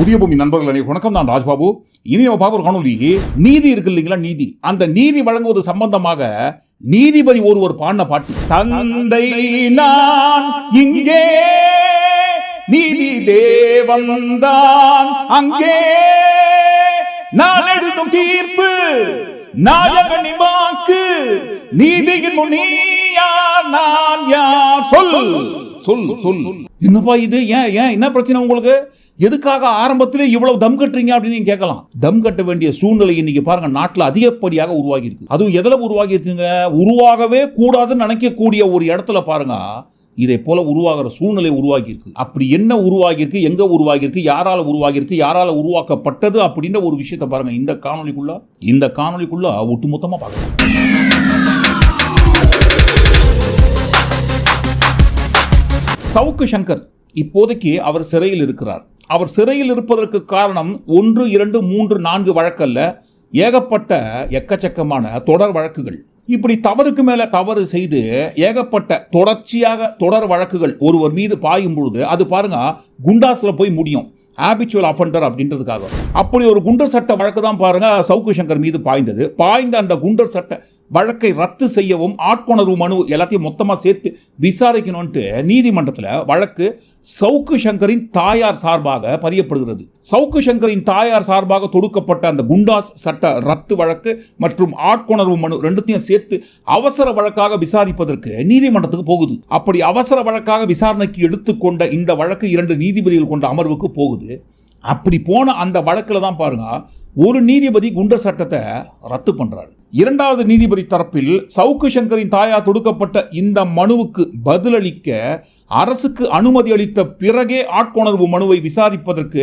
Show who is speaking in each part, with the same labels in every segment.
Speaker 1: புதிய பூமி நண்பர்கள் அனைவருக்கும் வணக்கம் நான் ராஜ்பாபு. இனி நம்ம பார்க்குற காணொலி நீதி இருக்கு இல்லைங்களா நீதி? அந்த நீதி வழங்குவது சம்பந்தமாக நீதிபதி ஒருவர் பாடின பாட்டு தந்தை நான் இங்கே நீதி தேவந்தான் அங்கே. நான் எழுதும் தீர்ப்பு நாயகனி வாக்கு நீதியின் முன் நீ யார் நான் யார்? சொல் சொல் சொல். என்னப்பா இது? ஏன் ஏன்? என்ன பிரச்சனை உங்களுக்கு? எதுக்காக ஆரம்பத்திலே இவ்வளவு தம் கட்டுறீங்க அப்படின்னு கேட்கலாம். தம் கட்ட வேண்டிய சூழ்நிலை இன்னைக்கு பாருங்க நாட்டில் அதிகப்படியாக உருவாகி இருக்கு அதுவும் எதில் உருவாகி இருக்குங்க உருவாகவே கூடாதுன்னு நினைக்கக்கூடிய ஒரு இடத்துல பாருங்க இதை போல உருவாகிற சூழ்நிலை உருவாகி இருக்கு அப்படி என்ன உருவாகி இருக்கு எங்க உருவாகி இருக்கு யாரால உருவாகி இருக்கு யாரால உருவாக்கப்பட்டது அப்படின்ற ஒரு விஷயத்தை பாருங்க இந்த காணொலிக்குள்ள இந்த காணொலிக்குள்ள ஒட்டுமொத்தமா பார்க்கலாம். சவுக்கு சங்கர் இப்போதைக்கு அவர் சிறையில் இருக்கிறார். அவர் சிறையில் இருப்பதற்கு காரணம் ஒன்று இரண்டு மூன்று நான்கு வழக்கல்ல. ஏகப்பட்ட எக்கச்சக்கமான தொடர் வழக்குகள். இப்படி தவறுக்கு மேல தவறு செய்து ஏகப்பட்ட தொடர்ச்சியாக தொடர் வழக்குகள் ஒருவர் மீது பாயும் பொழுது அது பாருங்க குண்டாஸில் போய் முடியும். ஆபிச்சுவல் அஃபண்டர் அப்படின்றதுக்காக. அப்படி ஒரு குண்டர் சட்ட வழக்கு தான் பாருங்க சவுக்கு சங்கர் மீது பாய்ந்தது. பாய்ந்த அந்த குண்டர் சட்ட வழக்கை ரத்து செய்யவும் ஆட்கொணர்வு மனு எல்லாத்தையும் மொத்தமாக சேர்த்து விசாரிக்கணும்ன்ட்டு நீதிமன்றத்தில் வழக்கு சவுக்கு சங்கரின் தாயார் சார்பாக பதியப்படுகிறது. சவுக்கு சங்கரின் தாயார் சார்பாக தொடுக்கப்பட்ட அந்த குண்டாஸ் சட்ட ரத்து வழக்கு மற்றும் ஆட்கொணர்வு மனு ரெண்டுத்தையும் சேர்த்து அவசர வழக்காக விசாரிப்பதற்கு நீதிமன்றத்துக்கு போகுது. அப்படி அவசர வழக்காக விசாரணைக்கு எடுத்துக்கொண்ட இந்த வழக்கு இரண்டு நீதிபதிகள் கொண்ட அமர்வுக்கு போகுது. அப்படி போன அந்த வழக்கில் தான் பாருங்க ஒரு நீதிபதி குண்டர் சட்டத்தை ரத்து பண்ணுறாரு இரண்டாவது நீதிபதி தரப்பில் சவுக்கு சங்கரின் தாயார் தொடுக்கப்பட்ட இந்த மனுவுக்கு பதிலளிக்க அரசுக்கு அனுமதி அளித்த பிறகே ஆட்கொணர்வு மனுவை விசாரிப்பதற்கு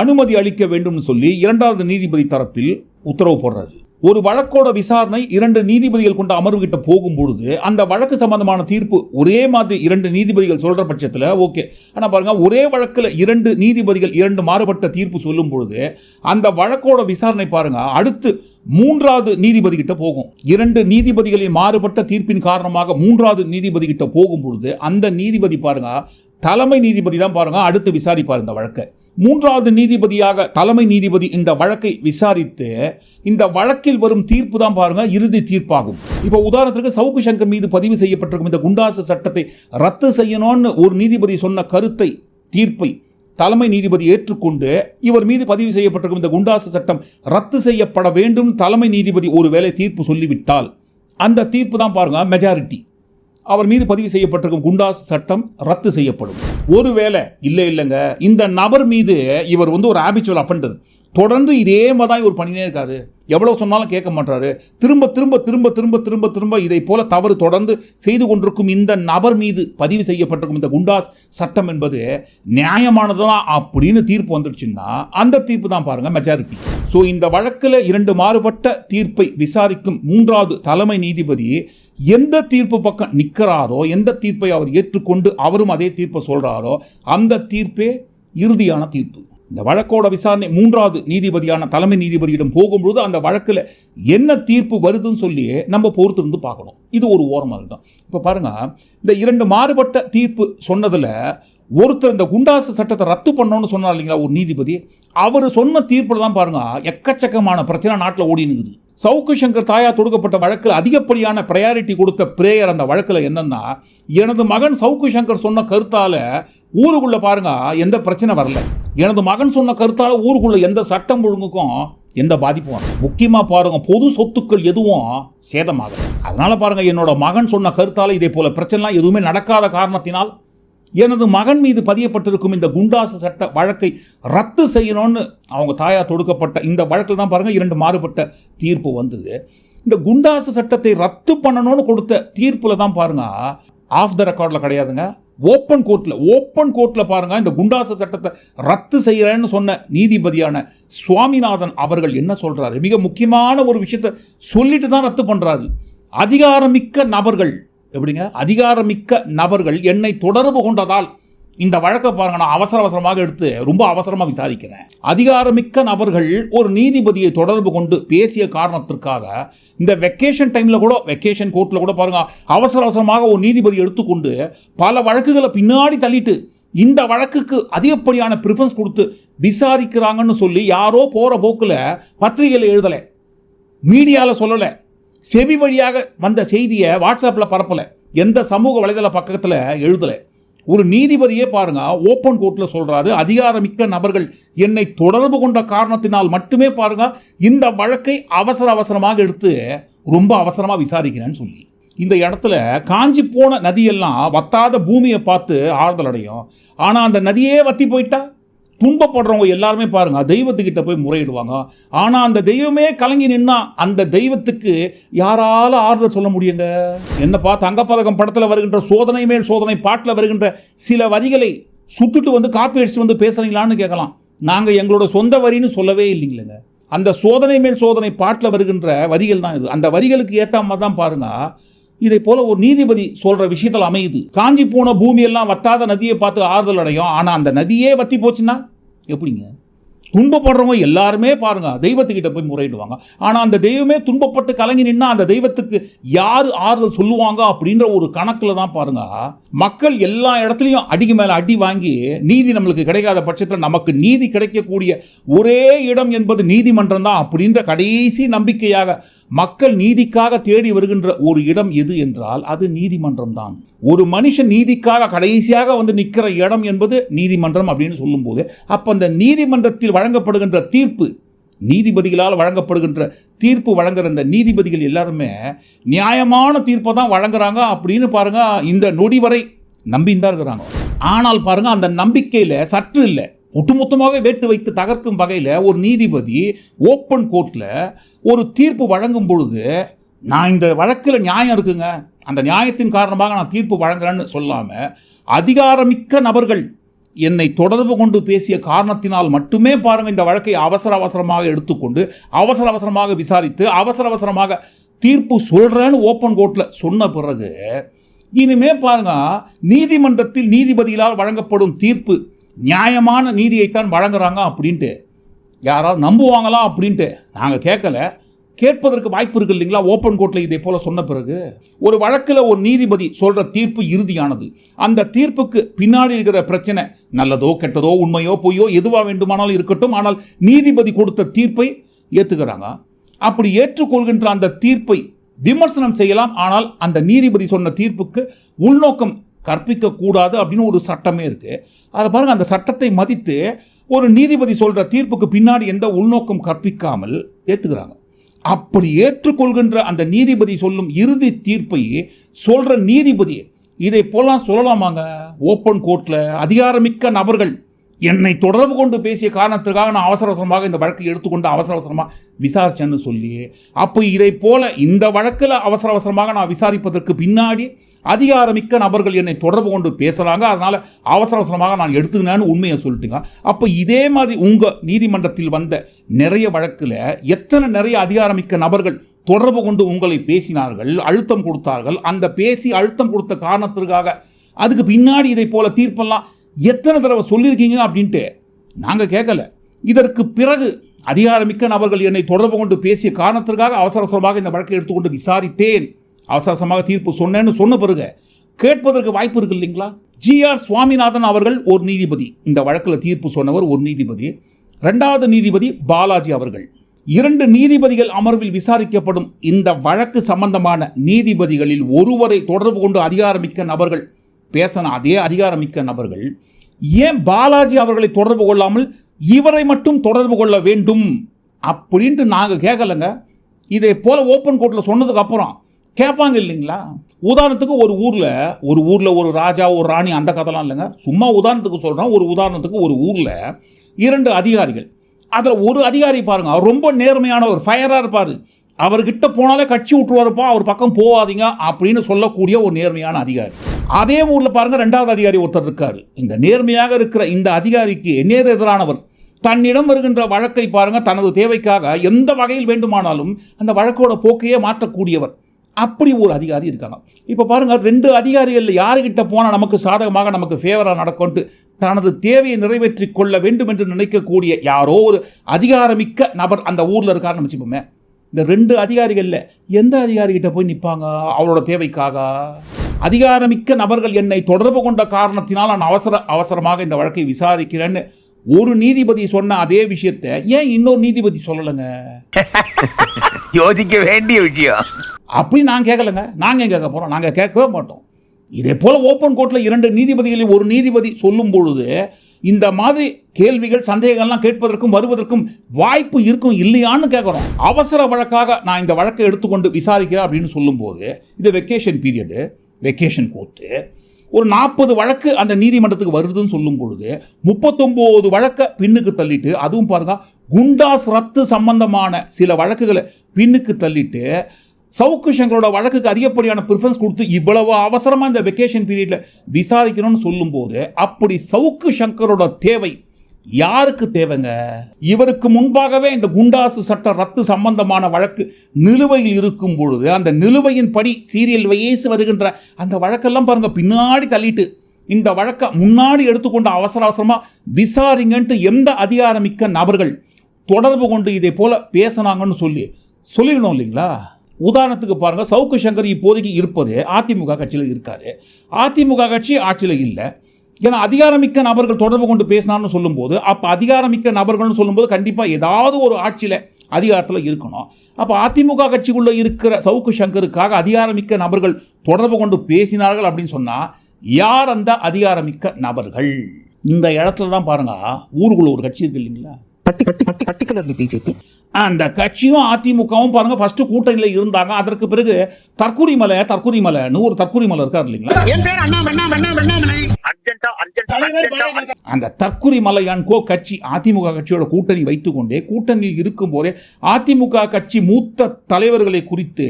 Speaker 1: அனுமதி அளிக்க வேண்டும் சொல்லி இரண்டாவது நீதிபதி தரப்பில் உத்தரவு போடுறாரு. ஒரு வழக்கோட விசாரணை இரண்டு நீதிபதிகள் கொண்ட அமர்வு கிட்ட போகும்பொழுது அந்த வழக்கு சம்பந்தமான தீர்ப்பு ஒரே மாதிரி இரண்டு நீதிபதிகள் சொல்ற பட்சத்தில் ஓகே. ஆனால் பாருங்க ஒரே வழக்கில் இரண்டு நீதிபதிகள் இரண்டு மாறுபட்ட தீர்ப்பு சொல்லும் பொழுது அந்த வழக்கோட விசாரணை பாருங்க அடுத்து மூன்றாவது நீதிபதி கிட்ட போகும். இரண்டு நீதிபதிகளின் மாறுபட்ட தீர்ப்பின் காரணமாக மூன்றாவது நீதிபதி கிட்ட போகும் பொழுது அந்த நீதிபதி பாருங்க தலைமை நீதிபதி தான் பாருங்க அடுத்து விசாரிப்பார் இந்த வழக்கை. மூன்றாவது நீதிபதியாக தலைமை நீதிபதி இந்த வழக்கை விசாரித்து இந்த வழக்கில் வரும் தீர்ப்பு தான் பாருங்க இறுதி தீர்ப்பாகும். இப்போ உதாரணத்துக்கு சவுக்கு சங்கர் மீது பதிவு செய்யப்பட்டிருக்கும் இந்த குண்டாசு சட்டத்தை ரத்து செய்யணும்னு ஒரு நீதிபதி சொன்ன கருத்தை தீர்ப்பை தலைமை நீதிபதி ஏற்றுக்கொண்டு இவர் மீது பதிவு செய்யப்பட்டிருக்கும் இந்த குண்டாசு சட்டம் ரத்து செய்யப்பட வேண்டும் தலைமை நீதிபதி ஒருவேளை தீர்ப்பு சொல்லிவிட்டால். அந்த தீர்ப்பு தான் பாருங்க மெஜாரிட்டி அவர் மீது பதிவு செய்யப்பட்டிருக்கும் குண்டாஸ் சட்டம் ரத்து செய்யப்படும். ஒருவேளை இல்லை இல்லைங்க இந்த நபர் மீது இவர் வந்து ஒரு ஆபிச்சுவல் அஃபண்டர் தொடர்ந்து இதே மாதிரி தான் இவர் பண்ணினே இருக்காரு. எவ்வளோ சொன்னாலும் கேட்க மாட்டாரு திரும்ப திரும்ப திரும்ப திரும்ப திரும்ப திரும்ப இதை போல தவறு தொடர்ந்து செய்து கொண்டிருக்கும் இந்த நபர் மீது பதிவு செய்யப்பட்டிருக்கும் இந்த குண்டாஸ் சட்டம் என்பது நியாயமானதுதான் அப்படின்னு தீர்ப்பு வந்துடுச்சுன்னா அந்த தீர்ப்பு தான் பாருங்கள் மெஜாரிட்டி ஸோ இந்த வழக்கில் இரண்டு மாறுபட்ட தீர்ப்பை விசாரிக்கும் மூன்றாவது தலைமை நீதிபதி எந்த தீர்ப்பு பக்கம் நிற்கிறாரோ எந்த தீர்ப்பை அவர் ஏற்றுக்கொண்டு அவரும் அதே தீர்ப்பை சொல்கிறாரோ அந்த தீர்ப்பே இறுதியான தீர்ப்பு. இந்த வழக்கோட விசாரணை மூன்றாவது நீதிபதியான தலைமை நீதிபதியிடம் போகும்பொழுது அந்த வழக்கில் என்ன தீர்ப்பு வருதுன்னு சொல்லி நம்ம பொறுத்திருந்து பார்க்கணும். இது ஒரு ஓரமாக இருக்கும் இப்போ பாருங்கள் இந்த இரண்டு மாறுபட்ட தீர்ப்பு சொன்னதில் ஒருத்தர் இந்த குண்டாசு சட்டத்தை ரத்து பண்ணோன்னு சொன்னார் இல்லைங்களா ஒரு நீதிபதி. அவர் சொன்ன தீர்ப்பில் தான் பாருங்கள் எக்கச்சக்கமான பிரச்சனை நாட்டில் ஓடி நிற்குது சவுக்கு சங்கர் தாயா தொடுக்கப்பட்ட வழக்கில் அதிகப்படியான ப்ரையாரிட்டி கொடுத்த பிரேயர் அந்த வழக்கில் என்னென்னா எனது மகன் சவுக்கு சங்கர் சொன்ன கருத்தால் ஊருக்குள்ளே பாருங்க எந்த பிரச்சனை வரல. எனது மகன் சொன்ன கருத்தால் ஊருக்குள்ளே எந்த சட்டம் ஒழுங்குக்கும் எந்த பாதிப்பும் வரல. முக்கியமாக பாருங்கள் பொது சொத்துக்கள் எதுவும் சேதமாகல. அதனால் பாருங்கள் என்னோட மகன் சொன்ன கருத்தால் இதே போல் பிரச்சனைலாம் எதுவுமே நடக்காத காரணத்தினால் எனது மகன் மீது பதியப்பட்டிருக்கும் இந்த குண்டாசு சட்ட வழக்கை ரத்து செய்யணும்னு அவங்க தாயார் தொடுக்கப்பட்ட இந்த வழக்கில் தான் பாருங்கள் இரண்டு மாறுபட்ட தீர்ப்பு வந்தது. இந்த குண்டாசு சட்டத்தை ரத்து பண்ணணும்னு கொடுத்த தீர்ப்பில் தான் பாருங்கள் ஆஃப் த ரெக்கார்டில் கிடையாதுங்க. ஓப்பன் கோர்ட்டில் ஓப்பன் கோர்ட்டில் பாருங்கள் இந்த குண்டாசு சட்டத்தை ரத்து செய்கிறேன்னு சொன்ன நீதிபதியான சுவாமிநாதன் அவர்கள் என்ன சொல்கிறாரு மிக முக்கியமான ஒரு விஷயத்தை சொல்லிட்டு தான் ரத்து பண்ணுறாரு அதிகாரமிக்க நபர்கள் எப்படிங்க? அதிகாரமிக்க நபர்கள் என்னை தொடர்பு கொண்டதால் இந்த வழக்கை பாருங்க நான் அவசர அவசரமாக எடுத்து ரொம்ப அவசரமாக விசாரிக்கிறேன். அதிகாரமிக்க நபர்கள் ஒரு நீதிபதியை தொடர்பு கொண்டு பேசிய காரணத்திற்காக இந்த வெக்கேஷன் டைமில் கூட வெக்கேஷன் கோர்ட்டில் கூட பாருங்க அவசர அவசரமாக ஒரு நீதிபதி எடுத்துக்கொண்டு பல வழக்குகளை பின்னாடி தள்ளிட்டு இந்த வழக்குக்கு அதிகப்படியான ப்ரிஃபரன்ஸ் கொடுத்து விசாரிக்கிறாங்கன்னு சொல்லி யாரோ போகிற போக்கில் பத்திரிகையில் எழுதலை. மீடியாவில் சொல்லலை. செவி வழியாக வந்த செய்தியை வாட்ஸ்அப்பில் பரப்பலை. எந்த சமூக வலைதள பக்கத்தில் எழுதலை. ஒரு நீதிபதியே பாருங்க ஓப்பன் கோர்ட்டில் சொல்கிறாரு அதிகாரமிக்க நபர்கள் என்னை தொடர்பு கொண்ட காரணத்தினால் மட்டுமே பாருங்க இந்த வழக்கை அவசர அவசரமாக எடுத்து ரொம்ப அவசரமாக விசாரிக்கிறேன்னு சொல்லி. இந்த இடத்துல காஞ்சி போன நதியெல்லாம் வத்தாத பூமியை பார்த்து ஆறுதல் அடையும். ஆனால் அந்த நதியே வத்தி போயிட்டா? துன்பப்படுறவங்க எல்லாருமே பாருங்க தெய்வத்துக்கிட்ட போய் முறையிடுவாங்க. ஆனால் அந்த தெய்வமே கலங்கி நின்னா அந்த தெய்வத்துக்கு யாரால ஆறுதல் சொல்ல முடியுங்க? என்னப்பா தங்கப்பதக்கம் படத்தில் வருகின்ற சோதனை மேல் சோதனை பாட்டில் வருகின்ற சில வரிகளை சுட்டுட்டு வந்து காப்பி அடிச்சுட்டு வந்து பேசுறீங்களான்னு கேட்கலாம். நாங்கள் எங்களோட சொந்த வரின்னு சொல்லவே இல்லைங்களேங்க. அந்த சோதனை மேல் சோதனை பாட்டில் வருகின்ற வரிகள் தான் இது. அந்த வரிகளுக்கு ஏற்ற மாதிரி தான் பாருங்கள் இதை போல ஒரு நீதிபதி சொல்ற விஷயத்தில் அமையுது. காஞ்சி போன பூமியெல்லாம் வத்தாத நதியை பார்த்து ஆறுதல் அடையும். ஆனால் அந்த நதியே வத்தி போச்சுன்னா எப்படிங்க? துன்பப்படுறவங்க எல்லாருமே பாருங்க தெய்வத்துக்கிட்ட போய் முறையிடுவாங்க. ஆனால் அந்த தெய்வமே துன்பப்பட்டு கலங்கி நின்னா அந்த தெய்வத்துக்கு யார் ஆறுதல் சொல்லுவாங்க அப்படின்ற ஒரு கணக்கில் தான் பாருங்க. மக்கள் எல்லா இடத்துலையும் அடிக்கு மேலே அடி வாங்கி நீதி நம்மளுக்கு கிடைக்காத பட்சத்தில் நமக்கு நீதி கிடைக்கக்கூடிய ஒரே இடம் என்பது நீதிமன்றம் தான் அப்படின்ற கடைசி நம்பிக்கையாக மக்கள் நீதிக்காக தேடி வருகின்ற ஒரு இடம் எது என்றால் அது நீதிமன்றம் தான். ஒரு மனுஷன் நீதிக்காக கடைசியாக வந்து நிற்கிற இடம் என்பது நீதிமன்றம் அப்படின்னு சொல்லும்போது அப்போ அந்த நீதிமன்றத்தில் வழங்கப்படுகின்ற தீர்ப்பு நீதிபதிகளால் வழங்கப்படுகின்ற தீர்ப்பு வழங்குற இந்த நீதிபதிகள் எல்லாருமே நியாயமான தீர்ப்பை தான் வழங்குறாங்க அப்படின்னு பாருங்க இந்த நொடி வரை நம்பின்னு தான் இருக்கிறாங்க. ஆனால் பாருங்க அந்த நம்பிக்கையில் சற்று இல்லை. ஒட்டுமொத்தமாக வேட்டு வைத்து தகர்க்கும் வகையில் ஒரு நீதிபதி ஓப்பன் கோர்ட்டில் ஒரு தீர்ப்பு வழங்கும் பொழுது நான் இந்த வழக்கில் நியாயம் இருக்குங்க. அந்த நியாயத்தின் காரணமாக நான் தீர்ப்பு வழங்குறேன்னு சொல்லாமல் அதிகாரமிக்க நபர்கள் என்னை தொடர்பு கொண்டு பேசிய காரணத்தினால் மட்டுமே பாருங்கள் இந்த வழக்கை அவசர அவசரமாக எடுத்துக்கொண்டு அவசர அவசரமாக விசாரித்து அவசர அவசரமாக தீர்ப்பு சொல்கிறேன்னு ஓப்பன் கோர்ட்டில் சொன்ன பிறகு இனிமே பாருங்க நீதிமன்றத்தில் நீதிபதிகளால் வழங்கப்படும் தீர்ப்பு நியாயமான நீதியைத்தான் வழங்குறாங்க அப்படின்ட்டு. யாராவது நம்புவாங்களா அப்படின்ட்டு. நாங்கள் கேட்கல. கேட்பதற்கு வாய்ப்பு இருக்கு இல்லைங்களா? ஓப்பன் கோர்ட்டில் இதே போல சொன்ன பிறகு ஒரு வழக்கில் ஒரு நீதிபதி சொல்கிற தீர்ப்பு இறுதியானது. அந்த தீர்ப்புக்கு பின்னாடி இருக்கிற பிரச்சனை நல்லதோ கெட்டதோ உண்மையோ பொய்யோ எதுவாக வேண்டுமானாலும் இருக்கட்டும் ஆனால் நீதிபதி கொடுத்த தீர்ப்பை ஏற்றுக்கிறாங்க அப்படி ஏற்றுக்கொள்கின்ற அந்த தீர்ப்பை விமர்சனம் செய்யலாம் ஆனால் அந்த நீதிபதி சொன்ன தீர்ப்புக்கு உள்நோக்கம் கற்பிக்க கூடாது அப்படின்னு ஒரு சட்டமே இருக்கு. அதை பாருங்க அந்த சட்டத்தை மதித்து ஒரு நீதிபதி சொல்ற தீர்ப்புக்கு பின்னாடி எந்த உள்நோக்கம் கற்பிக்காமல் ஏற்றுக்கிறாங்க அப்படி ஏற்றுக்கொள்கின்ற அந்த நீதிபதி சொல்லும் இறுதி தீர்ப்பை சொல்கிற நீதிபதி இதை போலாம் சொல்லலாமாங்க? ஓப்பன் கோர்ட்டில் அதிகாரமிக்க நபர்கள் என்னை தொடர்பு கொண்டு பேசிய காரணத்திற்காக நான் அவசர அவசரமாக இந்த வழக்கை எடுத்துக்கொண்டு அவசர அவசரமாக விசாரிச்சேன்னு சொல்லி அப்போ இதை போல இந்த வழக்கில் அவசர அவசரமாக நான் விசாரிப்பதற்கு பின்னாடி அதிகாரமிக்க நபர்கள் என்னை தொடர்பு கொண்டு பேசுகிறாங்க அதனால் அவசர அவசரமாக நான் எடுத்துக்கினேன்னு உண்மையை சொல்லிட்டுங்க. அப்போ இதே மாதிரி உங்கள் நீதிமன்றத்தில் வந்த நிறைய வழக்கில் எத்தனை நிறைய அதிகாரமிக்க நபர்கள் தொடர்பு கொண்டு உங்களை பேசினார்கள் அழுத்தம் கொடுத்தார்கள் அந்த பேசி அழுத்தம் கொடுத்த காரணத்திற்காக அதுக்கு பின்னாடி இதை போல தீர்ப்பெல்லாம் எத்தனை தடவை சொல்லியிருக்கீங்க அப்படின்ட்டு நாங்கள் கேட்கல. இதற்கு பிறகு அதிகாரமிக்க நபர்கள் என்னை தொடர்பு கொண்டு பேசிய காரணத்திற்காக அவசர அவசரமாக இந்த வழக்கை எடுத்துக்கொண்டு விசாரித்தேன். அவசர அவசரமாக தீர்ப்பு சொன்னேன்னு சொன்ன பிறகு கேட்பதற்கு வாய்ப்பு இருக்கு இல்லைங்களா? ஜிஆர் சுவாமிநாதன் அவர்கள் ஒரு நீதிபதி. இந்த வழக்கில் தீர்ப்பு சொன்னவர் ஒரு நீதிபதி. ரெண்டாவது நீதிபதி பாலாஜி அவர்கள். இரண்டு நீதிபதிகள் அமர்வில் விசாரிக்கப்படும் இந்த வழக்கு சம்பந்தமான நீதிபதிகளில் ஒருவரை தொடர்பு கொண்டு அதிகாரமிக்க நபர்கள் பேசின அதே அதிகாரமிக்க நபர்கள் ஏன் பாலாஜி அவர்களை தொடர்பு கொள்ளாமல் இவரை மட்டும் தொடர்பு கொள்ள வேண்டும் அப்படின்ட்டு நாங்கள் கேட்கலங்க இதை போல் ஓப்பன் கோர்ட்டில் சொன்னதுக்கு அப்புறம் கேட்பாங்க இல்லைங்களா? உதாரணத்துக்கு ஒரு ஊரில் ஒரு ஊரில் ஒரு ராஜா ஒரு ராணி அந்த கதைலாம் இல்லைங்க. சும்மா உதாரணத்துக்கு சொல்கிறோம் ஒரு உதாரணத்துக்கு ஒரு ஊரில் இரண்டு அதிகாரிகள். அதில் ஒரு அதிகாரி பாருங்கள் ரொம்ப ரொம்ப நேர்மையானவர் ஃபயராக இருப்பார். அவர்கிட்ட போனாலே கட்சி விட்டுருவாருப்பா அவர் பக்கம் போகாதீங்க அப்படின்னு சொல்லக்கூடிய ஒரு நேர்மையான அதிகாரி. அதே ஊரில் பாருங்கள் ரெண்டாவது அதிகாரி ஒருத்தர் இருக்கார். இந்த நேர்மையாக இருக்கிற இந்த அதிகாரிக்கு நேர் எதிரானவர். தன்னிடம் வருகின்ற வழக்கை பாருங்கள் தனது தேவைக்காக எந்த வகையில் வேண்டுமானாலும் அந்த வழக்கோட போக்கையே மாற்றக்கூடியவர். அப்படி ஒரு அதிகாரி இருக்காங்க. இப்போ பாருங்கள் ரெண்டு அதிகாரிகள் யாருக்கிட்ட போனால் நமக்கு சாதகமாக நமக்கு ஃபேவராக நடக்கும்ட்டு தனது தேவையை நிறைவேற்றி கொள்ள வேண்டும் என்று நினைக்கக்கூடிய யாரோ ஒரு அதிகாரமிக்க நபர் அந்த ஊரில் இருக்காருன்னு வச்சுப்போமே இந்த ரெண்டு அதிகாரிகளில் எந்த அதிகாரிகிட்ட போய் நிற்பாங்க அவரோட தேவைக்காக? அதிகாரமிக்க நபர்கள் என்னை தொடர்பு கொண்ட காரணத்தினால் நான் அவசர அவசரமாக இந்த வழக்கை விசாரிக்கிறேன்னு ஒரு நீதிபதி சொன்ன அதே விஷயத்தை ஏன் இன்னொரு நீதிபதி சொல்லலைங்க?
Speaker 2: யோசிக்க வேண்டிய விஷயம்.
Speaker 1: அப்படி நான் கேட்கலங்க நாங்கள் கேட்க போகிறோம் நாங்கள் கேட்கவே மாட்டோம். இதே போல் ஓப்பன் கோர்ட்டில் இரண்டு நீதிபதிகளில் ஒரு நீதிபதி சொல்லும் பொழுது இந்த மாதிரி கேள்விகள் சந்தேகங்கள்லாம் கேட்பதற்கும் வருவதற்கும் வாய்ப்பு இருக்கும் இல்லையான்னு கேட்குறோம் அவசர வழக்காக நான் இந்த வழக்கை எடுத்துக்கொண்டு விசாரிக்கிறேன் அப்படின்னு சொல்லும்போது இது வெக்கேஷன் பீரியடு வெக்கேஷன் கோர்ட்டு ஒரு நாற்பது வழக்கு அந்த நீதிமன்றத்துக்கு வருதுன்னு சொல்லும் பொழுது முப்பத்தொம்போது வழக்கை பின்னுக்கு தள்ளிட்டு அதுவும் பாருங்க குண்டாஸ் ரத்து சம்பந்தமான சில வழக்குகளை பின்னுக்கு தள்ளிட்டு சவுக்கு சங்கரோட வழக்குக்கு அதிகப்படியான ப்ரிஃபரன்ஸ் கொடுத்து இவ்வளவு அவசரமாக இந்த வெக்கேஷன் பீரியடில் விசாரிக்கணும்னு சொல்லும்போது அப்படி சவுக்கு சங்கரோட தேவை யாருக்கு தேவைங்க? இவருக்கு முன்பாகவே இந்த குண்டாசு சட்ட ரத்து சம்பந்தமான வழக்கு நிலுவையில் இருக்கும் பொழுது அந்த நிலுவையின் படி சீரியல் வயசு வருகின்ற அந்த வழக்கெல்லாம் பாருங்கள் பின்னாடி தள்ளிட்டு இந்த வழக்கை முன்னாடி எடுத்துக்கொண்டு அவசர அவசரமாக விசாரிங்கன்ட்டு எந்த அதிகாரமிக்க நபர்கள் தொடர்பு கொண்டு இதே போல் பேசுனாங்கன்னு சொல்லி சொல்லிடணும் இல்லைங்களா? உதாரணத்துக்கு பாருங்கள் சவுக்கு சங்கர் இப்போதைக்கு இருப்பது அதிமுக கட்சியில் இருக்கார். அதிமுக கட்சி ஆட்சியில் இல்லை. ஏன்னா அதிகாரமிக்க நபர்கள் தொடர்பு கொண்டு பேசினான்னு சொல்லும்போது அப்போ அதிகாரமிக்க நபர்கள்னு சொல்லும்போது கண்டிப்பாக ஏதாவது ஒரு ஆட்சியில் அதிகாரத்தில் இருக்கணும். அப்போ அதிமுக கட்சிக்குள்ளே இருக்கிற சவுக்கு சங்கருக்காக அதிகாரமிக்க நபர்கள் தொடர்பு கொண்டு பேசினார்கள் அப்படின்னு சொன்னால் யார் அந்த அதிகாரமிக்க நபர்கள்? இந்த இடத்துல தான் பாருங்க ஊருக்குள்ள ஒரு கட்சி இருக்கு இல்லைங்களா?
Speaker 3: பர்டிகுலர்லி பிஜேபி.
Speaker 1: அந்த கட்சியும் அதிமுகவும் பாருங்க ஃபர்ஸ்ட் கூட்டணியில் இருந்தாங்க. அதற்கு பிறகு தற்கூரி மலை தற்கூரி மலைன்னு ஒரு தற்கூரி மலை இருக்கார் இல்லைங்களா? அந்த தற்குறி மலையான்கோ கட்சி அதிமுக கட்சியோட கூட்டணி வைத்துக்கொண்டே கூட்டணியில் இருக்கும்போதே அதிமுக கட்சி மூத்த தலைவர்களை குறித்து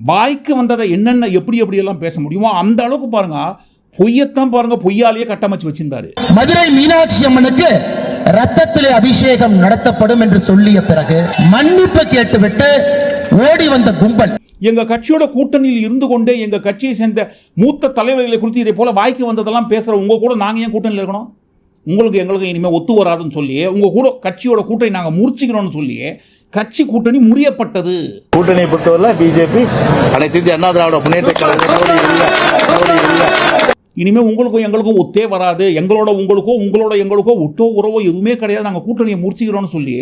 Speaker 1: வாய்க்கு வந்ததை என்னென்ன எப்படி எப்படியெல்லாம் பேச முடியுமோ அந்த அளவுக்கு பாருங்க பொய்யத்தான் பாருங்க பொய்யாலேயே கட்டமைச்சு வச்சிருந்தாரு.
Speaker 4: மதுரை மீனாட்சி அம்மனுக்கு ரத்தத்திலே அபிஷேகம் நடத்தப்படும் என்று சொல்லிய பிறகு மன்னிப்பு கேட்டுவிட்டு ஓடி வந்த கும்பல்.
Speaker 1: எங்க கட்சியோட கூட்டணியில் இருந்து கொண்டே எங்க கட்சியை சேர்ந்த மூத்த தலைவர்களை குறித்து இதே போல வாய்க்கு வந்ததெல்லாம் பேசுற உங்க கூட நாங்க ஏன் கூட்டணியில் இருக்கணும்? உங்களுக்கு எங்களுக்கு இனிமே ஒத்து வராதுன்னு சொல்லி உங்க கூட கட்சியோட கூட்டணி நாங்க முறிச்சுக்கிறோம்னு சொல்லி கட்சி கூட்டணி முறியப்பட்டது.
Speaker 5: கூட்டணியை பொறுத்தவரை பிஜேபி அனைத்து இந்திய அண்ணா திராவிட முன்னேற்ற கழகம்
Speaker 1: இனிமேல் உங்களுக்கும் எங்களுக்கும் ஒத்தே வராது. எங்களோட உங்களுக்கோ உங்களோட எங்களுக்கோ ஒட்டோ உறவோ எதுவுமே கிடையாது. நாங்கள் கூட்டணியை முடிச்சுக்கிறோன்னு சொல்லி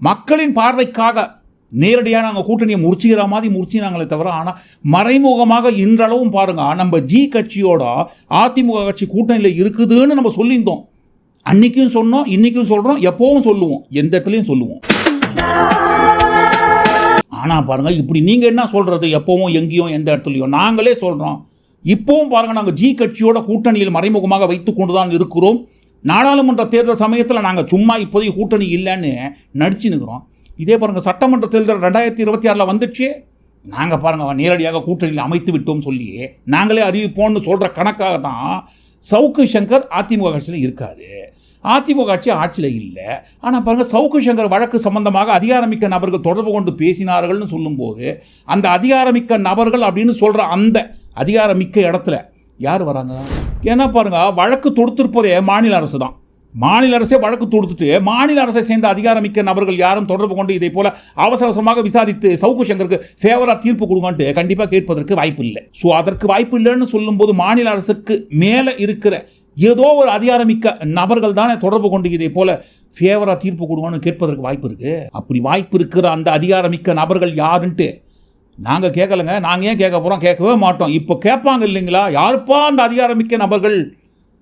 Speaker 1: மக்களின் பார்வைக்காக நேரடியாக நாங்கள் கூட்டணியை முறிச்சுக்கிற மாதிரி முறிச்சினாங்களே தவிர ஆனால் மறைமுகமாக இன்றளவும் பாருங்கள் நம்ம ஜி கட்சியோட அதிமுக கட்சி கூட்டணியில் இருக்குதுன்னு நம்ம சொல்லியிருந்தோம். அன்னைக்கும் சொன்னோம் இன்றைக்கும் சொல்கிறோம் எப்போவும் சொல்லுவோம் எந்த இடத்துலையும் சொல்லுவோம். ஆனால் பாருங்கள் இப்படி நீங்கள் என்ன சொல்கிறது எப்போவும் எங்கேயும் எந்த இடத்துலையும். நாங்களே சொல்கிறோம் இப்போவும் பாருங்கள் நாங்கள் ஜி கட்சியோட கூட்டணியில் மறைமுகமாக வைத்து கொண்டு தான் இருக்கிறோம். நாடாளுமன்ற தேர்தல் சமயத்தில் நாங்கள் சும்மா இப்போதைக்கு கூட்டணி இல்லைன்னு நடிச்சு நிற்கிறோம் இதே பாருங்கள் சட்டமன்ற தேர்தல் ரெண்டாயிரத்தி இருபத்தி ஆறில் வந்துச்சு நாங்கள் பாருங்கள் நேரடியாக கூட்டணியில் அமைத்து விட்டோம் சொல்லி நாங்களே அறிவிப்போம்னு சொல்கிற கணக்காக தான் சவுக்கு சங்கர் அதிமுக கட்சியில் இருக்காரு. அதிமுக ஆட்சி ஆட்சியில் இல்லை. ஆனால் பாருங்கள் சவுக்கு சங்கர் வழக்கு சம்பந்தமாக அதிகாரமிக்க நபர்கள் தொடர்பு கொண்டு பேசினார்கள்னு சொல்லும்போது அந்த அதிகாரமிக்க நபர்கள் அப்படின்னு சொல்கிற அந்த அதிகாரமிக்க இடத்துல யார் வராங்க? ஏன்னா பாருங்க வழக்கு தொடுத்திருப்பதே மாநில அரசு தான். மாநில அரசே வழக்கு தொடுத்துட்டு மாநில அரசை சேர்ந்த அதிகாரமிக்க நபர்கள் யாரும் தொடர்பு கொண்டு இதை போல அவசர அவசரமாக விசாரித்து சவுக்கு சங்கருக்கு ஃபேவராக தீர்ப்பு கொடுங்கன்ட்டு கண்டிப்பாக கேட்பதற்கு வாய்ப்பு இல்லை. ஸோ அதற்கு வாய்ப்பு இல்லைன்னு சொல்லும்போது மாநில அரசுக்கு மேலே இருக்கிற ஏதோ ஒரு அதிகாரமிக்க நபர்கள் தானே தொடர்பு கொண்டு இதை போல ஃபேவரா தீர்ப்பு கொடுங்கன்னு கேட்பதற்கு வாய்ப்பு இருக்கு. அப்படி வாய்ப்பு இருக்கிற அந்த அதிகாரமிக்க நபர்கள் யாருன்ட்டு நாங்கள் கேட்கலங்க நாங்கள் ஏன் கேட்க போகிறோம் கேட்கவே மாட்டோம். இப்போ கேட்பாங்க இல்லைங்களா? யாருப்பா அந்த அதிகாரமிக்க நபர்கள்?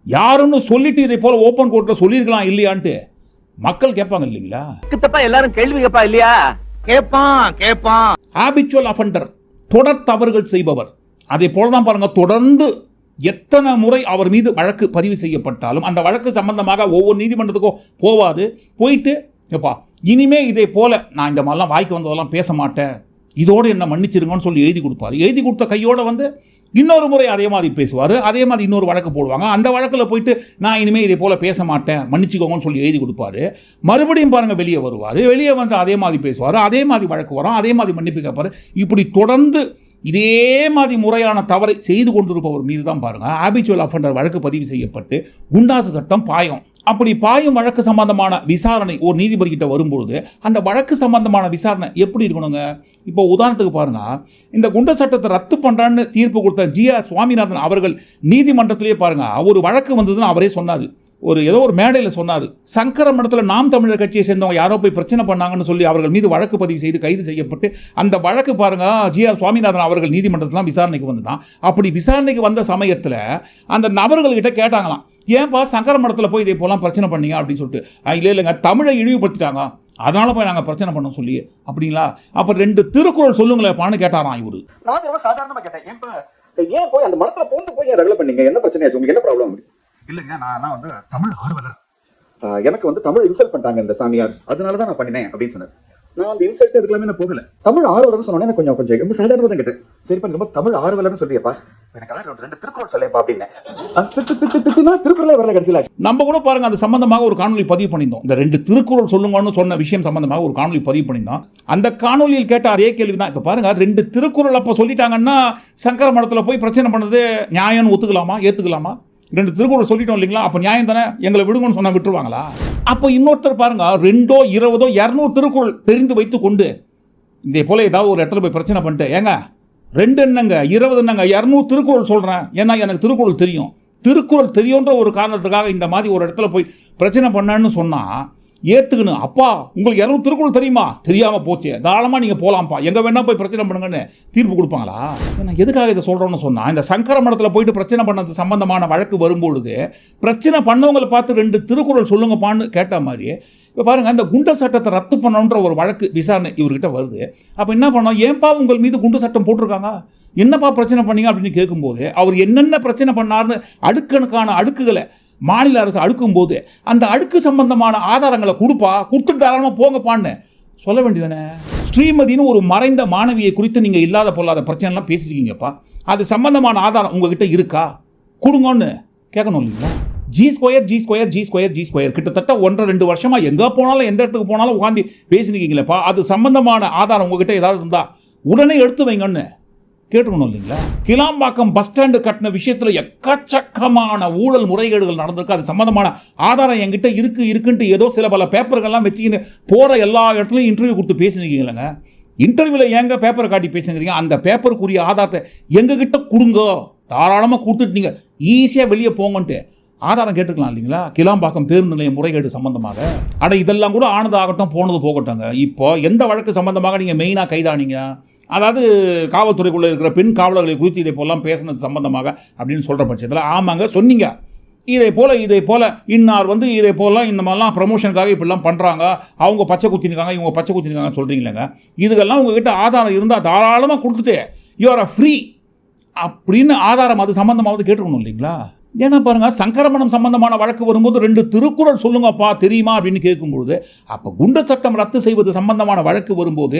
Speaker 1: யாருன்னு சொல்லிட்டு இதை போல ஓப்பன் கோர்ட்டில் சொல்லியிருக்கலாம் இல்லையான்ட்டு மக்கள் கேட்பாங்க இல்லைங்களா?
Speaker 2: தப்பா எல்லாரும் கேள்வி கேப்பா இல்லையா? கேட்பான் கேட்பான்
Speaker 1: ஹாபிச்சுவல் அஃபண்டர் தொடர் தவறுகள் செய்பவர். அதே போல தான் பாருங்க தொடர்ந்து எத்தனை முறை அவர் மீது வழக்கு பதிவு செய்யப்பட்டாலும் அந்த வழக்கு சம்பந்தமாக ஒவ்வொரு நீதிமன்றத்துக்கும் போவாது. போயிட்டு எப்பா இனிமே இதே போல நான் இந்த மாதிரிலாம் வாய்க்கு வந்ததெல்லாம் பேச மாட்டேன். இதோடு என்ன மன்னிச்சிருங்கன்னு சொல்லி எழுதி கொடுப்பாரு. எழுதி கொடுத்த கையோட வந்து இன்னொரு முறை அதே மாதிரி பேசுவார். அதே மாதிரி இன்னொரு வழக்கு போடுவாங்க. அந்த வழக்கில் போயிட்டு நான் இனிமேல் இதே போல் பேச மாட்டேன். மன்னிச்சுக்கோங்கன்னு சொல்லி எழுதி கொடுப்பாரு. மறுபடியும் பாருங்கள் வெளியே வருவார். வெளியே வந்து அதே மாதிரி பேசுவார். அதே மாதிரி வழக்கு வரும். அதே மாதிரி மன்னிப்பு கேட்பார். இப்படி தொடர்ந்து இதே மாதிரி முறையான தவறை செய்து கொண்டிருப்பவர் மீது தான் பாருங்க. ஆபிச்சுவல் அஃபண்டர் வழக்கு பதிவு செய்யப்பட்டு குண்டாசு சட்டம் பாயும். அப்படி பாயும் வழக்கு சம்பந்தமான விசாரணை ஒரு நீதிபதி கிட்ட வரும்பொழுது அந்த வழக்கு சம்பந்தமான விசாரணை எப்படி இருக்கணுங்க? இப்போ உதாரணத்துக்கு பாருங்க. இந்த குண்ட சட்டத்தை ரத்து பண்ணுறான்னு தீர்ப்பு கொடுத்த ஜி ஆர் சுவாமிநாதன் அவர்கள் நீதிமன்றத்திலேயே பாருங்க. ஒரு வழக்கு வந்ததுன்னு அவரே சொன்னார். ஒரு ஏதோ ஒரு மேடையில் சொன்னார். சங்கர மடத்தில் நாம் தமிழர் கட்சியை சேர்ந்தவங்க யாரோ போய் பிரச்சனை பண்ணாங்கன்னு சொல்லி அவர்கள் மீது வழக்கு பதிவு செய்து கைது செய்யப்பட்டு அந்த வழக்கு பாருங்க ஜி ஆர் சுவாமிநாதன் அவர்கள் நீதிமன்றத்திலாம் விசாரணைக்கு வந்துதான். அப்படி விசாரணைக்கு வந்த சமயத்தில் அந்த நபர்கள்கிட்ட கேட்டாங்களாம் ஏன்பா சங்கர மடத்தில் போய் இதே போலாம் பிரச்சனை பண்ணீங்க? அப்படின்னு சொல்லிட்டு இல்லை இல்லைங்க தமிழை இழிவுபடுத்திட்டாங்க. அதனால போய் நாங்கள் பிரச்சனை பண்ணோம் சொல்லி அப்படிங்களா? அப்போ ரெண்டு திருக்குறள் சொல்லுங்களேப்பான்னு கேட்டாராம் இவரு.
Speaker 6: நான் ரொம்ப கேட்டேன். ஏன் போய் அந்த மடத்தில் போந்து போய் ரெகுலர் பண்ணீங்க? என்ன பிரச்சனையாச்சு? உங்களுக்கு என்ன ப்ராப்ளம் இல்லைங்க நான் நான் வந்து தமிழ் ஆர்வலர். எனக்கு வந்து தமிழ் இன்சல்ட் பண்ணிட்டாங்க இந்த சாமியார். அதனால தான் நான் பண்ணினேன் அப்படின்னு சொன்னார். நான் அந்த இன்சல்ட் அதுக்கெல்லாமே நான் போகல. தமிழ் ஆர்வலர்னு சொன்னோன்னே கொஞ்சம் கொஞ்சம் ரொம்ப சாதாரணமா தான் கேட்டேன். சரிப்பா நீ ரொம்ப தமிழ் ஆர்வலர்னு சொல்லியப்பா
Speaker 1: நம்ம கூட பாருங்க அது சம்பந்தமாக ஒரு காணொலி பதிவு பண்ணியிருந்தோம். இந்த ரெண்டு திருக்குறள் சொல்லுங்கன்னு சொன்ன விஷயம் சம்பந்தமாக ஒரு காணொலி பதிவு பண்ணியிருந்தோம். அந்த காணொலியில் கேட்ட அதே கேள்வி தான் இப்போ பாருங்க ரெண்டு திருக்குறள் அப்போ சொல்லிட்டாங்கன்னா சங்கர மடத்தில் போய் பிரச்சனை பண்ணது நியாயம்னு ஒத்துக்கலாமா? ஏற்றுக்கலாமா ரெண்டு திருக்குறள் சொல்லிட்டோம் இல்லைங்களா? அப்போ நியாயம் தானே? எங்களை விடுங்கன்னு சொன்னால் விட்டுருவாங்களா? அப்போ இன்னொருத்தர் பாருங்க ரெண்டோ இருபதோ இரநூறு திருக்குறள் தெரிந்து வைத்து கொண்டு இதே போல் ஏதாவது ஒரு இடத்துல போய் பிரச்சனை பண்ணிட்டு ஏங்க ரெண்டு என்னங்க இருபது என்னங்க இரநூறு திருக்குறள் சொல்கிறேன் ஏன்னா எனக்கு திருக்குறள் தெரியும். திருக்குறள் தெரியுன்ற ஒரு காரணத்துக்காக இந்த மாதிரி ஒரு இடத்துல போய் பிரச்சனை பண்ணேன்னு சொன்னால் ஏற்றுக்கணும் அப்பா உங்களுக்கு இரநூறு திருக்குறள் தெரியுமா? தெரியாமல் போச்சு. தாராளமாக நீங்கள் போகலாம்ப்பா எங்கே வேணால் போய் பிரச்சனை பண்ணுங்கன்னு தீர்ப்பு கொடுப்பாங்களா? நான் எதுக்காக இதை சொல்கிறோன்னு சொன்னால் இந்த சங்கர மடத்தில் போயிட்டு பிரச்சனை பண்ணது சம்பந்தமான வழக்கு வரும்பொழுது பிரச்சனை பண்ணவங்களை பார்த்து ரெண்டு திருக்குறள் சொல்லுங்கப்பான்னு கேட்ட மாதிரி இப்போ பாருங்க அந்த குண்டர் சட்டத்தை ரத்து பண்ணணுன்ற ஒரு வழக்கு விசாரணை இவர்கிட்ட வருது. அப்போ என்ன பண்ணோம் ஏன்பா உங்கள் மீது குண்டு சட்டம் போட்டிருக்காங்க? என்னப்பா பிரச்சனை பண்ணீங்க அப்படின்னு கேட்கும்போது அவர் என்னென்ன பிரச்சனை பண்ணார்னு அடுக்கணுக்கான அடுக்குகளை மாநில அரசு அடுக்கும்போது அந்த அடுக்கு சம்பந்தமான ஆதாரங்களை கொடுப்பா கொடுத்துட்டு தாராளமாக போங்கப்பான்னு சொல்ல வேண்டியதானே ஸ்ரீமதினு ஒரு மறைந்த மாணவியை குறித்து நீங்கள் இல்லாத பொல்லாத பிரச்சனைலாம் பேசியிருக்கீங்கப்பா. அது சம்பந்தமான ஆதாரம் உங்ககிட்ட இருக்கா? கொடுங்கன்னு கேட்கணும் இல்லைங்களா? G square G square G square G square கிட்டத்தட்ட ஒன்றரை ரெண்டு வருஷமாக எங்கே போனாலும் எந்த இடத்துக்கு போனாலும் உட்காந்து பேசினிருக்கீங்களேப்பா அது சம்பந்தமான ஆதாரம் உங்ககிட்ட ஏதாவது இருந்தால் உடனே எடுத்து வைங்கன்னு கேட்டுக்கணும் இல்லைங்களா? கிளாம்பாக்கம் பஸ் ஸ்டாண்டு கட்டின விஷயத்தில் எக்கச்சக்கமான ஊழல் முறைகேடுகள் நடந்திருக்கு. அது சம்மந்தமான ஆதாரம் என்கிட்ட இருக்குது இருக்குன்ட்டு ஏதோ சில பல பேப்பர்கள்லாம் வச்சுக்கின்னு போகிற எல்லா இடத்துலையும் இன்டர்வியூ கொடுத்து பேசினீங்களேங்க இன்டர்வியூவில் ஏங்க பேப்பரை காட்டி பேசுங்கிறீங்க அந்த பேப்பருக்குரிய ஆதாரத்தை எங்ககிட்ட கொடுங்க. தாராளமாக கொடுத்துட்டு நீங்கள் ஈஸியாக வெளியே போங்கன்ட்டு. ஆதாரம் கேட்டுக்கலாம் இல்லைங்களா? கிளாம்பாக்கம் பேருந்து நிலையம் முறைகேடு சம்பந்தமாக. அட இதெல்லாம் கூட ஆனதாகட்டும் போனது போகட்டும்ங்க. இப்போ எந்த வழக்கு சம்பந்தமாக நீங்கள் மெயினாக கைதானீங்க? அதாவது காவல்துறைக்குள்ளே இருக்கிற பெண் காவலர்களை குறித்து இதை போலாம் பேசுனது சம்பந்தமாக அப்படின்னு சொல்கிற பட்சத்தில் ஆமாங்க சொன்னீங்க. இதை போல் இதை போல் இன்னார் வந்து இதை போலாம் இந்த மாதிரிலாம் ப்ரமோஷனுக்காக இப்படிலாம் பண்ணுறாங்க அவங்க பச்சை குத்தினிருக்காங்க இவங்க பச்சை குத்தினிருக்காங்கன்னு சொல்கிறீங்களேங்க இதுக்கெல்லாம் உங்ககிட்ட ஆதாரம் இருந்தால் தாராளமாக கொடுத்துட்டு யூஆர் ஃப்ரீ அப்படின்னு ஆதாரம் அது சம்மந்தமாவது கேட்டுக்கணும் இல்லைங்களா? ஏன்னா பாருங்கள் சங்கரமணம் சம்பந்தமான வழக்கு வரும்போது ரெண்டு திருக்குறள் சொல்லுங்கப்பா தெரியுமா அப்படின்னு கேட்கும்பொழுது அப்போ குண்ட சட்டம் ரத்து செய்வது சம்பந்தமான வழக்கு வரும்போது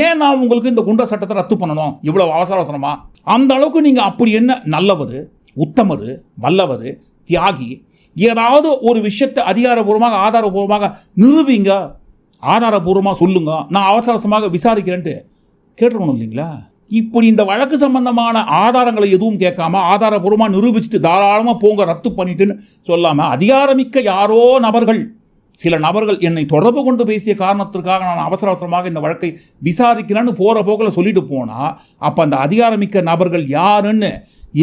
Speaker 1: ஏன் நான் உங்களுக்கு இந்த குண்ட சட்டத்தை ரத்து பண்ணணும்? இவ்வளோ அவசர அவசரமா? அந்த அளவுக்கு நீங்கள் அப்படி என்ன? நல்லவர் உத்தமர் வல்லவர் தியாகி ஏதாவது ஒரு விஷயத்தை அதிகாரபூர்வமாக ஆதாரபூர்வமாக நிறுவிங்க ஆதாரபூர்வமாக சொல்லுங்க. நான் அவசர அவசரமாக விசாரிக்கிறேன்ட்டு. கேட்டுருக்கணும் இல்லைங்களா? இப்படி இந்த வழக்கு சம்பந்தமான ஆதாரங்களை எதுவும் கேட்காம ஆதாரபூர்வமாக நிரூபிச்சுட்டு தாராளமாக போங்க ரத்து பண்ணிட்டுன்னு சொல்லாமல் அதிகாரமிக்க யாரோ நபர்கள் சில நபர்கள் என்னை தொடர்பு கொண்டு பேசிய காரணத்திற்காக நான் அவசர அவசரமாக இந்த வழக்கை விசாரிக்கிறேன்னு போகிற போக்கில் சொல்லிட்டு போனால் அப்போ அந்த அதிகாரமிக்க நபர்கள் யாருன்னு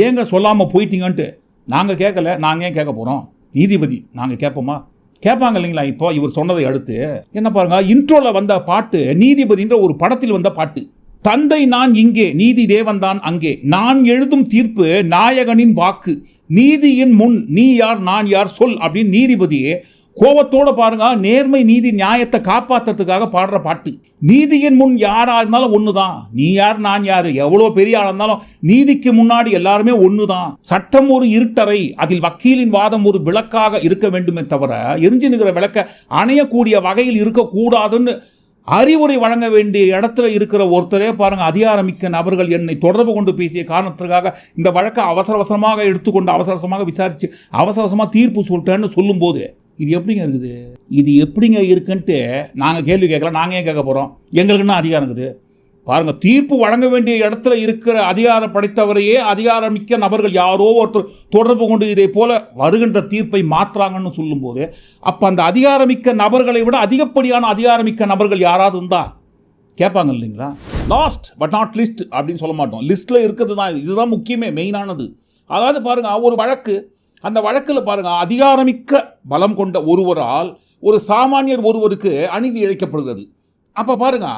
Speaker 1: ஏங்க சொல்லாமல் போயிட்டீங்கன்ட்டு நாங்கள் கேட்கல. நாங்கள் ஏன் கேட்க போகிறோம் நீதிபதி நாங்கள் கேட்போமா? கேட்பாங்க இல்லைங்களா இப்போ? இவர் சொன்னதை அடுத்து என்ன பாருங்க இன்ட்ரோவில் வந்த பாட்டு நீதிபதின்ற ஒரு படத்தில் வந்த பாட்டு. தந்தை நான் இங்கே நீதி தேவன்தான் அங்கே. நான் எழுதும் தீர்ப்பு நாயகனின் வாக்கு. நீதியின் முன் நீ யார் நான் யார் சொல் அப்படின்னு நீதிபதியே கோபத்தோட பாருங்க. நேர்மை நீதி நியாயத்தை காப்பாற்றுறதுக்காக பாடுற பாட்டு. நீதியின் முன் யாராக இருந்தாலும் ஒன்று தான் நீ யார் நான் யார்? எவ்வளோ பெரிய ஆளாக இருந்தாலும் நீதிக்கு முன்னாடி எல்லாருமே ஒன்று தான் சட்டம் ஒரு இருட்டறை. அதில் வக்கீலின் வாதம் ஒரு விளக்காக இருக்க வேண்டுமே தவிர எரிஞ்சு நிற்கிற விளக்க அணையக்கூடிய வகையில் இருக்கக்கூடாதுன்னு அறிவுரை வழங்க வேண்டிய இடத்துல இருக்கிற ஒருத்தரே பாருங்கள் அதிகாரமிக்க நபர்கள் என்னை தொடர்பு கொண்டு பேசிய காரணத்திற்காக இந்த வழக்கை அவசர அவசரமாக எடுத்துக்கொண்டு அவசர அவசரமாக விசாரித்து அவசர அவசரமாக தீர்ப்பு சொல்லிட்டேன்னு சொல்லும்போது இது எப்படிங்க இருக்குது? இது எப்படிங்க இருக்குன்ட்டு நாங்கள் கேள்வி கேட்கலாம் நாங்கள் ஏன் கேட்க போகிறோம் எங்களுக்குன்னா அதிகாரம் இருக்குது? பாருங்க தீர்ப்பு வழங்க வேண்டிய இடத்துல இருக்கிற அதிகாரம் படைத்தவரையே அதிகாரமிக்க நபர்கள் யாரோ ஒருத்தர் தொடர்பு கொண்டு இதை போல வருகின்ற தீர்ப்பை மாற்றுறாங்கன்னு சொல்லும்போது அப்போ அந்த அதிகாரமிக்க நபர்களை விட அதிகப்படியான அதிகாரமிக்க நபர்கள் யாராவது இருந்தா? கேட்பாங்க இல்லைங்களா? லாஸ்ட் பட் நாட் லிஸ்ட் அப்படின்னு சொல்ல மாட்டோம். லிஸ்ட்டில் இருக்கிறது தான் இதுதான் முக்கியமே மெயினானது அதாவது பாருங்க ஒரு வழக்கு அந்த வழக்கில் பாருங்க அதிகாரமிக்க பலம் கொண்ட ஒருவரால் ஒரு சாமானியர் ஒருவருக்கு அநீதி இழைக்கப்படுகிறது. அப்போ பாருங்க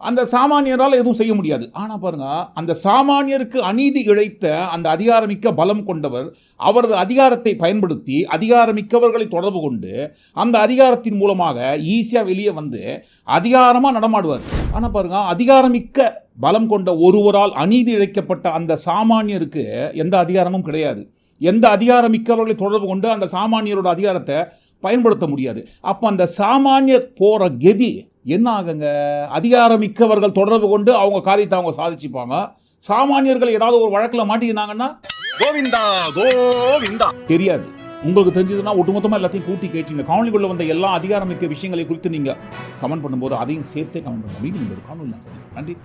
Speaker 1: அந்த சாமானியரால் எதுவும் செய்ய முடியாது. ஆனால் பாருங்க அந்த சாமானியருக்கு அநீதி இழைத்த அந்த அதிகாரமிக்க பலம் கொண்டவர் அவரது அதிகாரத்தை பயன்படுத்தி அதிகாரமிக்கவர்களை தொடர்பு கொண்டு அந்த அதிகாரத்தின் மூலமாக ஈஸியாக வெளியே வந்து அதிகாரமாக நடமாடுவார். ஆனால் பாருங்க அதிகாரமிக்க பலம் கொண்ட ஒருவரால் அநீதி இழைக்கப்பட்ட அந்த சாமானியருக்கு எந்த அதிகாரமும் கிடையாது. எந்த அதிகாரமிக்கவர்களை தொடர்பு கொண்டு அந்த சாமானியரோட அதிகாரத்தை பயன்படுத்த முடியாது. அப்போ அந்த சாமானியர் போகிற கெதி என்ன ஆகுங்க அதிகாரமிக்கவர்கள் தொடர்பு கொண்டு அவங்க காரியத்தை அவங்க சாதிச்சுப்பாங்க. சாமானியர்கள் ஏதாவது ஒரு வழக்கில் மாட்டிக்கினாங்கன்னா?
Speaker 7: கோவிந்தா கோவிந்தா.
Speaker 1: தெரியாது. உங்களுக்கு தெரிஞ்சதுன்னா ஒட்டுமொத்தமாக எல்லாத்தையும் கூட்டி கேட்டு இந்த காணொலிக்குள்ள வந்த எல்லா அதிகாரமிக்க விஷயங்களை குறித்து நீங்கள் கமெண்ட் பண்ணும்போது அதையும் சேர்த்தே கமெண்ட் பண்ணுங்க. மீண்டும் இந்த காணொலி நான். நன்றி.